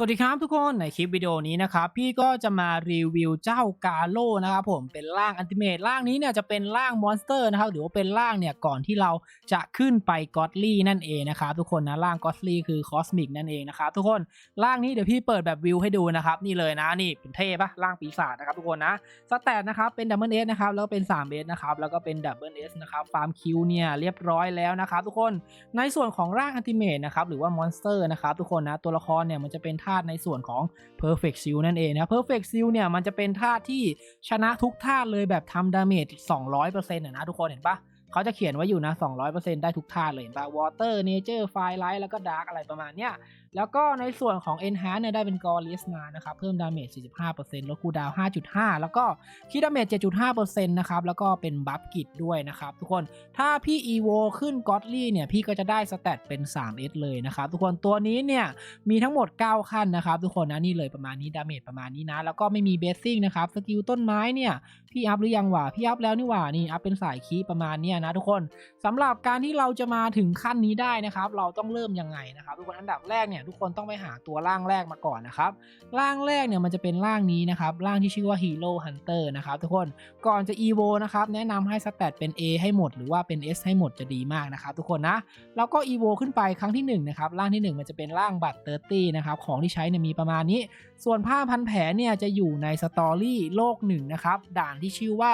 สวัสดีครับทุกคนในคลิปวิดีโอนี้นะครับพี่ก็จะมารีวิวเจ้ากาโลนะครับผมเป็นร่างอันติเมตร่างนี้เนี่ยจะเป็นร่างมอนสเตอร์นะครับหรือว่าเป็นร่างเนี่ยก่อนที่เราจะขึ้นไปก็อดลี่นั่นเองนะครับทุกคนนะร่างก็อดลี่คือคอสมิกนั่นเองนะครับทุกคนร่างนี้เดี๋ยวพี่เปิดแบบวิวให้ดูนะครับนี่เลยนะนี่เป็นเท่ปะร่างปีศาจนะครับทุกคนนะสแตทนะครับเป็นดับเบิลเอสนะครับแล้วก็เป็น3เอสนะครับแล้วก็เป็นดับเบิลเอสนะครับฟาร์มคิวเนี่ยเรียบร้อยแล้วนะครับทุกคนในส่วนของร่างอันติเมตนะครับหรือว่ามอนสเตอร์นะครับทุกคนนะตัวละครเนี่ยมันจะเป็นาตุในส่วนของ Perfect Seal นั่นเองนะ Perfect Seal เนี่ยมันจะเป็นธาตุที่ชนะทุกธาตุเลยแบบทำดาเมจ 200%นะนะทุกคนเห็นปะเขาจะเขียนไว้อยู่นะ 200%ได้ทุกธาตุเลยเห็นปะ Water Nature Fire Light แล้วก็ Dark อะไรประมาณเนี้ยแล้วก็ในส่วนของ Enhance เนี่ยได้เป็น g o r l i s มานะครับ เพิ่มดาเมจ 45%ลดคูดาว 5.5 แล้วก็คิดดาเมจ 7.5%นะครับ แล้วก็เป็นบัฟกิดด้วยนะครับ ทุกคน ถ้าพี่ EVO ขึ้น Godly เนี่ย พี่ก็จะได้สเตตเป็น 3S เลยนะครับ ทุกคน ตัวนี้เนี่ย มีทั้งหมด 9 ขั้นนะครับ ทุกคนนะนี่เลยประมาณนี้ ดาเมจประมาณนี้นะ แล้วก็ไม่มีเบสซิ่งนะครับ สกิลต้นไม้เนี่ย พี่อัพหรือยังวะ พี่อัพแล้วนี่หว่า นี่อัพเป็นสายคีประมาณนี้นะทุกคนสำหรับการที่เราจะมาถึงขั้นนี้ได้นะครับ เราต้องเริ่มยังไงนะครับ ทุกคน อันดับแรกเนี่ยทุกคนต้องไปหาตัวร่างแรกมาก่อนนะครับ ร่างแรกเนี่ยมันจะเป็นร่างนี้นะครับ ร่างที่ชื่อว่า Hero Hunter นะครับทุกคนก่อนจะ EVO นะครับแนะนำให้สแตทเป็น A ให้หมด หรือว่าเป็น S ให้หมดจะดีมากนะครับทุกคนนะแล้วก็ EVO ขึ้นไปครั้งที่1นะครับร่างที่ 1 มันจะเป็นร่างบัตรเตอร์ตี้นะครับของที่ใช้เนี่ยมีประมาณนี้ ส่วนผ้าพันแผลเนี่ยจะอยู่ในสตอรี่โลกหนึ่งนะครับด่านที่ชื่อว่า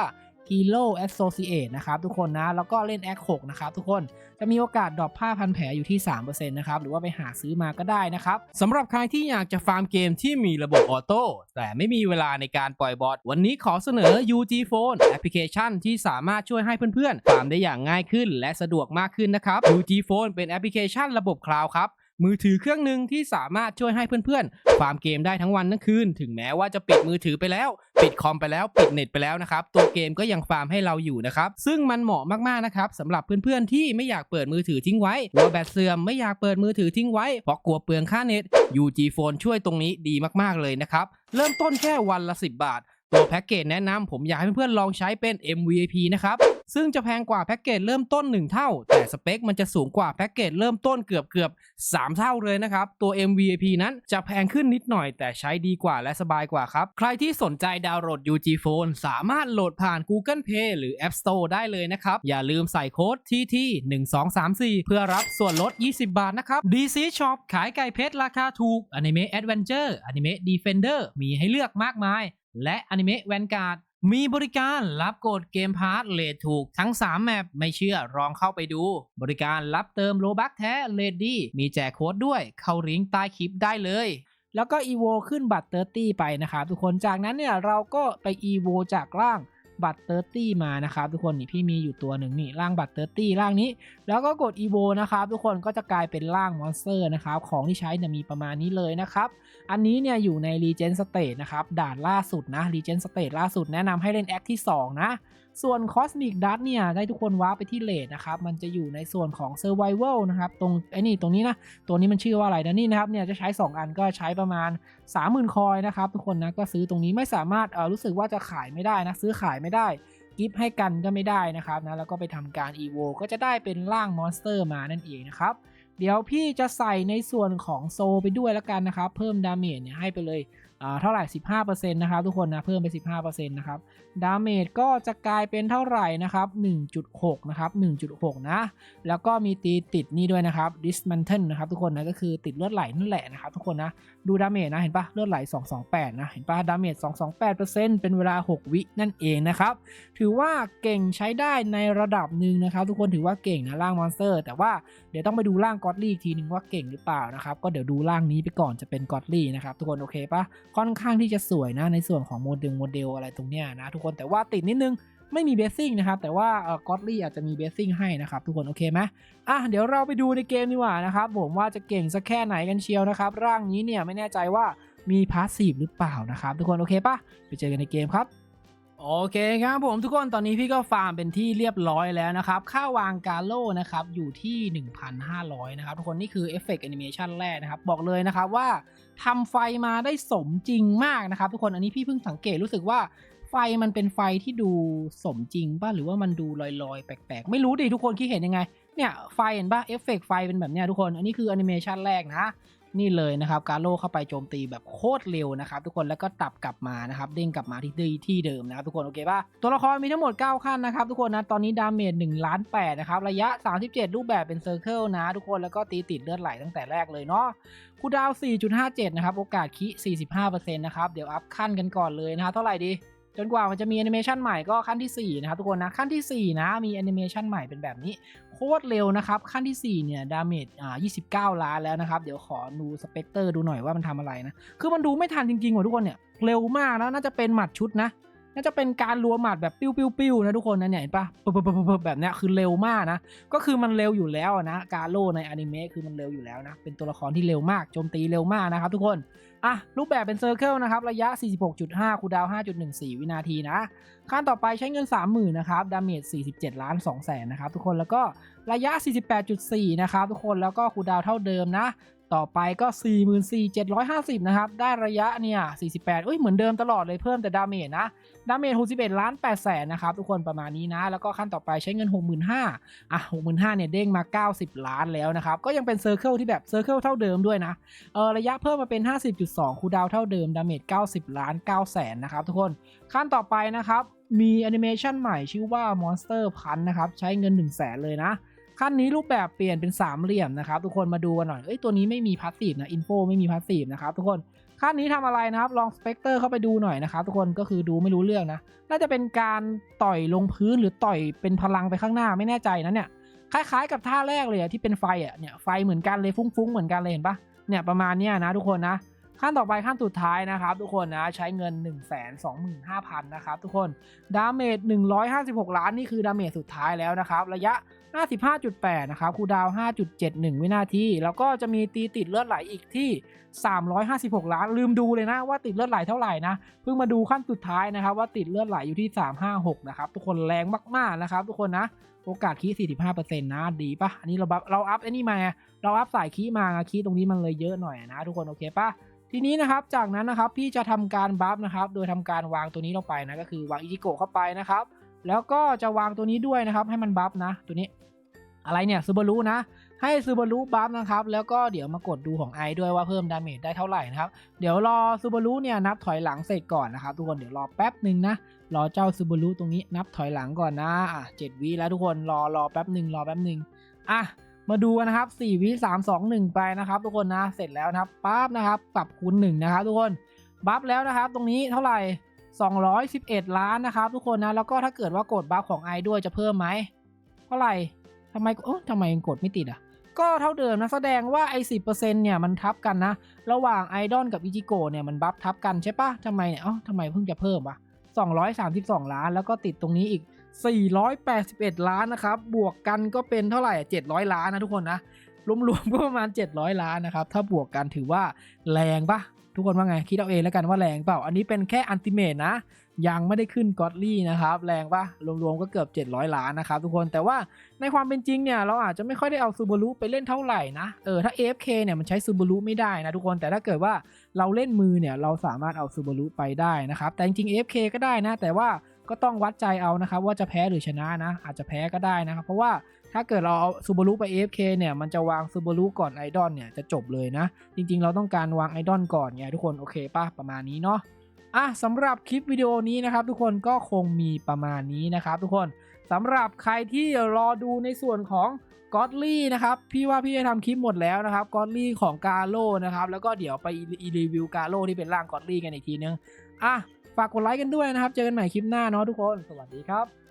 Hero Associate นะครับทุกคนนะ แล้วก็เล่นแอค6นะครับทุกคนจะมีโอกาสดรอปผ้าพันแผลอยู่ที่ 3%นะครับ หรือว่าไปหาซื้อมาก็ได้นะครับสำหรับใครที่อยากจะฟาร์มเกมที่มีระบบออโต้แต่ไม่มีเวลาในการปล่อยบอทวันนี้ขอเสนอ UG Phone แอปพลิเคชันที่สามารถช่วยให้เพื่อนๆ ฟาร์มได้อย่างง่ายขึ้น และสะดวกมากขึ้นนะครับ UG Phone เป็นแอปพลิเคชันระบบคลาวด์ครับ มือถือเครื่องหนึ่งที่สามารถช่วยให้เพื่อนๆฟาร์มเกมได้ทั้งวันทั้งคืน ถึงแม้ว่าจะปิดมือถือไปแล้ว ปิดคอมไปแล้วปิดเน็ตไปแล้วนะครับ ตัวเกมก็ยังฟาร์มให้เราอยู่นะครับ ซึ่งมันเหมาะมากๆนะครับสำหรับเพื่อนๆที่ไม่อยากเปิดมือถือทิ้งไว้กลัวแบตเสื่อมไม่อยากเปิดมือถือทิ้งไว้เพราะกลัวเปลืองค่าเน็ต UG Phone ช่วยตรงนี้ดีมากๆเลยนะครับเริ่มต้นแค่วันละ 10 บาท ตัวแพ็กเกจแนะนำผมอยากให้เพื่อนๆลองใช้เป็น MVP นะครับ ซึ่งจะแพงกว่าแพ็กเกจเริ่มต้น 1 เท่า แต่สเปคมันจะสูงกว่าแพ็กเกจเริ่มต้นเกือบเกือบ3 เท่าเลยนะครับ ตัว MVP นั้นจะแพงขึ้นนิดหน่อย แต่ใช้ดีกว่าและสบายกว่าครับ ใครที่สนใจดาวน์โหลด UG Phone สามารถโหลดผ่าน Google Play หรือ App Store ได้เลยนะครับ อย่าลืมใส่โค้ด TT 1234 เพื่อรับส่วนลด 20 บาทนะครับ DC Shop ขายไก่เพชรราคาถูก Anime Adventure Anime Defender มีให้เลือกมากมาย และอนิเมะแวนการ์ดมีบริการรับโกดเกมพาร์ทเลทถูกทั้ง 3 แมปไม่เชื่อลองเข้าไปดู บริการรับเติมโลบักแท้เลดดี้มีแจกโค้ดด้วย เข้าลิงก์ใต้คลิปได้เลย แล้วก็อีโวขึ้นบัตรเตอร์ตี้ไปนะครับทุกคนจากนั้นเนี่ยเราก็ไปอีโวจากล่าง บัตรเตอร์ตี้มานะครับทุกคนนี่พี่มีอยู่ตัวหนึ่งนี่ร่างบัตรเตอร์ตี้ร่างนี้ แล้วก็กดอีโวนะครับทุกคนก็จะกลายเป็นร่างมอนสเตอร์นะครับของที่ใช้เนี่ยมีประมาณนี้เลยนะครับอันนี้เนี่ยอยู่ในรีเจนสเตทนะครับด่านล่าสุดนะรีเจนสเตทล่าสุดแนะนำให้เล่นแอคที่ 2 นะ ส่วน Cosmic Dust เนี่ยได้ทุกคนว้าไปที่เลดนะครับ มันจะอยู่ในส่วนของ Survival นะครับ ตรงไอ้นี่ตรงนี้นะ ตัวนี้มันชื่อว่าอะไรนะนี่นะครับ เนี่ยจะใช้ 2 อันก็ใช้ประมาณ 30,000 คอยนะครับ ทุกคนนะ ก็ซื้อตรงนี้ไม่สามารถเออรู้สึกว่าจะขายไม่ได้นะ ซื้อขายไม่ได้กิฟให้กันก็ไม่ได้นะครับนะแล้วก็ไปทำการ EVO ก็จะได้เป็นร่างมอนสเตอร์มานั่นเองนะครับเดี๋ยวพี่จะใส่ในส่วนของโซไปด้วยแล้วกันนะครับ เพิ่มดาเมจเนี่ยให้ไปเลย เท่าไหร่ 15%นะครับทุกคนนะเพิ่มไป 15%นะครับดาเมจก็จะกลายเป็นเท่าไหร่นะครับ 1.6 นะครับ 1.6 นะ แล้วก็มีตีติดนี่ด้วยนะครับ dismantle นะครับทุกคนนะก็คือติดเลือดไหลนั่นแหละนะครับทุกคนนะดูดาเมจนะเห็นปะเลือดไหล 228 นะเห็นปะดาเมจ 228%เป็นเวลา 6 วินั่นเองนะครับถือว่าเก่งใช้ได้ในระดับหนึ่งนะครับ ทุกคนถือว่าเก่งนะร่างมอนสเตอร์ แต่ว่าเดี๋ยวต้องไปดูร่างกอดลี่อีกทีนึงว่าเก่งหรือเปล่านะครับก็เดี๋ยวดูร่างนี้ไปก่อนจะเป็นกอดลี่นะครับทุกคนโอเคปะค่อนข้างที่จะสวยนะในส่วนของโมเดลโมเดลอะไรตรงเนี้ยนะทุกคนแต่ว่าติดนิดนึงไม่มีเบสซิ่งนะครับ แต่ว่าเออกอตลี่อาจจะมีเบสซิ่งให้นะครับ ทุกคนโอเคไหมอะเดี๋ยวเราไปดูในเกมดีกว่านะครับ ผมว่าจะเก่งสักแค่ไหนกันเชียวนะครับ ร่างนี้เนี่ยไม่แน่ใจว่ามีพาสซีฟหรือเปล่านะครับ ทุกคนโอเคปะไปเจอกันในเกมครับ โอเคครับผมทุกคนตอนนี้พี่ก็ฟาร์มเป็นที่เรียบร้อยแล้วนะครับ ค่าวางกาโลนะครับอยู่ที่ 1,500 นะครับ ทุกคนนี่คือเอฟเฟกต์แอนิเมชันแรกนะครับ บอกเลยนะครับว่าทำไฟมาได้สมจริงมากนะครับ ทุกคนอันนี้พี่เพิ่งสังเกตรู้สึกว่าไฟมันเป็นไฟที่ดูสมจริงป่ะหรือว่ามันดูลอยๆ แปลกๆ ไม่รู้ดิทุกคนคิดเห็นยังไงเนี่ยไฟเห็นป่ะเอฟเฟกต์ไฟเป็นแบบเนี้ยทุกคนอันนี้คือแอนิเมชันแรกนะ นี่เลยนะครับกาโลเข้าไปโจมตีแบบโคตรเร็วนะครับทุกคนแล้วก็ตับกลับมานะครับเด้งกลับมาที่ที่ที่เดิมนะครับทุกคนโอเคป่ะตัวละครมีทั้งหมด 9 ขั้นนะครับทุกคนนะตอนนี้ดาเมจ1ล้าน8นะครับระยะ 37 รูปแบบเป็นเซอร์เคิลนะทุกคนแล้วก็ตีติดเลือดไหลตั้งแต่แรกเลยเนาะคูดาว 4.57 นะครับโอกาสคิ 45%นะครับเดี๋ยวอัพขั้นกันก่อนเลยนะฮะเท่าไหร่ดี จนกว่ามันจะมีแอนิเมชันใหม่ก็ขั้นทีสี่4 นะครับทุกคนนะ ขั้นทีสี่ 4 นะ มีแอนิเมชันใหม่เป็นแบบนี้ โคตรเร็วนะครับ ขั้นทีสี่ 4 เนี่ย ดาเมจอ่า29 ล้านแล้วนะครับ เดี๋ยวขอดูสเปกเตอร์ดูหน่อยว่ามันทำอะไรนะ คือมันดูไม่ทันจริงๆว่ะทุกคนเนี่ย เร็วมากแล้วน่าจะเป็นหมัดชุดนะ น่าจะเป็นการรัวหมัดแบบปิ้วปิ้วปิ้วนะทุกคนนะเนี่ยเห็นปะปึ๊บปึ๊บปึ๊บแบบเนี้ยคือเร็วมากนะ ก็คือมันเร็วอยู่แล้วนะกาโลในอนิเมะคือมันเร็วอยู่แล้วนะ เป็นตัวละครที่เร็วมากโจมตีเร็วมากนะครับทุกคน อะ รูปแบบเป็นเซอร์เคิลนะครับ ระยะ 46.5 คูดาวน์5.14 วินาทีนะขั้นต่อไปใช้เงิน 30,000นะครับดาเมจ47 ล้าน2แสนนะครับทุกคนแล้วก็ระยะ 48.4 นะครับทุกคนแล้วก็คูดาวเท่าเดิมนะ ต่อไปก็ 44,750 นะครับ ได้ระยะเนี่ย 48เอ้ยเหมือนเดิมตลอดเลยเพิ่มแต่ดาเมจนะ ดาเมจ 61 ล้าน8แสนนะครับ ทุกคนประมาณนี้นะ แล้วก็ขั้นต่อไปใช้เงิน 65,000อะ 65,000เนี่ยเด้งมา 90 ล้านแล้วนะครับ ก็ยังเป็นเซอร์เคิลที่แบบเซอร์เคิลเท่าเดิมด้วยนะ เออระยะเพิ่มมาเป็น 50.2 คูดาวเท่าเดิม ดาเมจ 90 ล้าน9แสนนะครับทุกคน ขั้นต่อไปนะครับ มีแอนิเมชันใหม่ชื่อว่า Monster Punch นะครับ ใช้เงิน 1 0 0 0 0แสนเลยนะ ขั้นนี้รูปแบบเปลี่ยนเป็นสามเหลี่ยมนะครับ ทุกคนมาดูกันหน่อยเอ้ยตัวนี้ไม่มีพาสซีฟนะอินโฟไม่มีพาสซีฟนะครับทุกคนขั้นนี้ทำอะไรนะครับ ลองสเปกเตอร์เข้าไปดูหน่อยนะครับทุกคนก็คือดูไม่รู้เรื่องนะ น่าจะเป็นการต่อยลงพื้นหรือต่อยเป็นพลังไปข้างหน้าไม่แน่ใจนะเนี่ยคล้ายๆกับท่าแรกเลยที่เป็นไฟอะเนี่ยไฟเหมือนกันเลยฟุ้งๆเหมือนกันเลยเห็นปะเนี่ยประมาณเนี้ยนะทุกคนนะ ขั้นต่อไปขั้นสุดท้ายนะครับทุกคนนะใช้เงิน 1 2 5 0 0 0นะครับทุกคนดาเมจ156 ล้านนี่คือดาเมจสุดท้ายแล้วนะครับระยะ 55.8 นะครับคูดาวน์5.71 วินาที แล้วก็จะมีตีติดเลือดไหลอีกที่ 356 ล้าน ลืมดูเลยนะว่าติดเลือดไหลเท่าไหร่นะ เพิ่งมาดูขั้นสุดท้ายนะครับว่าติดเลือดไหลอยู่ที่ 356 นะครับทุกคนแรงมากๆนะครับทุกคนนะโอกาสคี45%นะดีปะอันนี้เราบัฟเราอัพไอ้นี่มาเราอัพสายคีมาคีตรงนี้มันเลยเยอะหน่อยนะทุกคนโอเคปะ ทีนี้นะครับจากนั้นนะครับพี่จะทำการบัฟนะครับโดยทำการวางตัวนี้ลงไปนะก็คือวางอิจิโกะเข้าไปนะครับแล้วก็จะวางตัวนี้ด้วยนะครับให้มันบัฟนะตัวนี้อะไรเนี่ยซูบารุนะให้ซูบารุบัฟนะครับแล้วก็เดี๋ยวมากดดูของไอด้วยว่าเพิ่มดาเมจได้เท่าไหร่นะครับเดี๋ยวรอซูบารุเนี่ยนับถอยหลังเสร็จก่อนนะครับทุกคนเดี๋ยวรอแป๊บหนึ่งนะรอเจ้าซูบารุตรงนี้นับถอยหลังก่อนนะอะเจ็ดวิแล้วทุกคนรอรอแป๊บหนึ่งรอแป๊บหนึ่งอะ มาดูกันนะครับ4วิ3 2 1 ไปนะครับ ทุกคนนะเสร็จแล้วนะครับปั๊บนะครับปรับคูณ1นะครับทุกคนบัฟแล้วนะครับ ตรงนี้เท่าไหร่ 211 ล้านนะครับ ทุกคนนะแล้วก็ถ้าเกิดว่ากดบัฟของไอด้วยจะเพิ่มไหมเท่าไหร่ทำไมโอ้ทำไมยังกดไม่ติดอะก็เท่าเดิมนะแสดงว่าไอ้สิเนี่ยมันทับกันนะ ระหว่างไอดอลกับอิจิโกเนี่ยมันบัฟทับกันใช่ปะทำไมเนี่ยเอ้าทำไมเพิ่งจะเพิ่มวะ232 ล้าน แล้วก็ติดตรงนี้อีก 481 ล้านนะครับ บวกกันก็เป็นเท่าไหร่ 700 ล้านนะทุกคนนะ รวมๆก็ประมาณ 700 ล้านนะครับ ถ้าบวกกันถือว่าแรงปะทุกคนว่าไง คิดเอาเองแล้วกันว่าแรงเปล่า อันนี้เป็นแค่อันติเมตนะ ยังไม่ได้ขึ้นก็อดลี่นะครับ แรงปะรวมๆก็เกือบ 700 ล้านนะครับทุกคน แต่ว่าในความเป็นจริงเนี่ย เราอาจจะไม่ค่อยได้เอาซูบารุไปเล่นเท่าไหร่นะ เออ ถ้า AFK เนี่ยมันใช้ซูบารุไม่ได้นะทุกคน แต่ถ้าเกิดว่าเราเล่นมือเนี่ย เราสามารถเอาซูบารุไปได้นะครับ แต่จริงๆ AFK ก็ได้นะ แต่ว่า ก็ต้องวัดใจเอานะครับว่าจะแพ้หรือชนะนะ อาจจะแพ้ก็ได้นะครับเพราะว่าถ้าเกิดเราเอาซูบารุไป AFK เนี่ยมันจะวางซูบารุก่อนไอดอลเนี่ยจะจบเลยนะ จริงๆ เราต้องการวางไอดอลก่อนไงทุกคนโอเคป่ะประมาณนี้เนาะอะสำหรับคลิปวิดีโอนี้นะครับ ทุกคนก็คงมีประมาณนี้นะครับ ทุกคนสำหรับใครที่รอดูในส่วนของก็อดลี่นะครับพี่ว่าพี่ได้ทำคลิปหมดแล้วนะครับก็อดลี่ของกาโลนะครับแล้วก็เดี๋ยวไปรีวิวกาโลที่เป็นร่างก็อดลี่กันอีกทีนึงอะ ฝากกดไลค์กันด้วยนะครับ เจอกันใหม่คลิปหน้าเนาะทุกคน สวัสดีครับ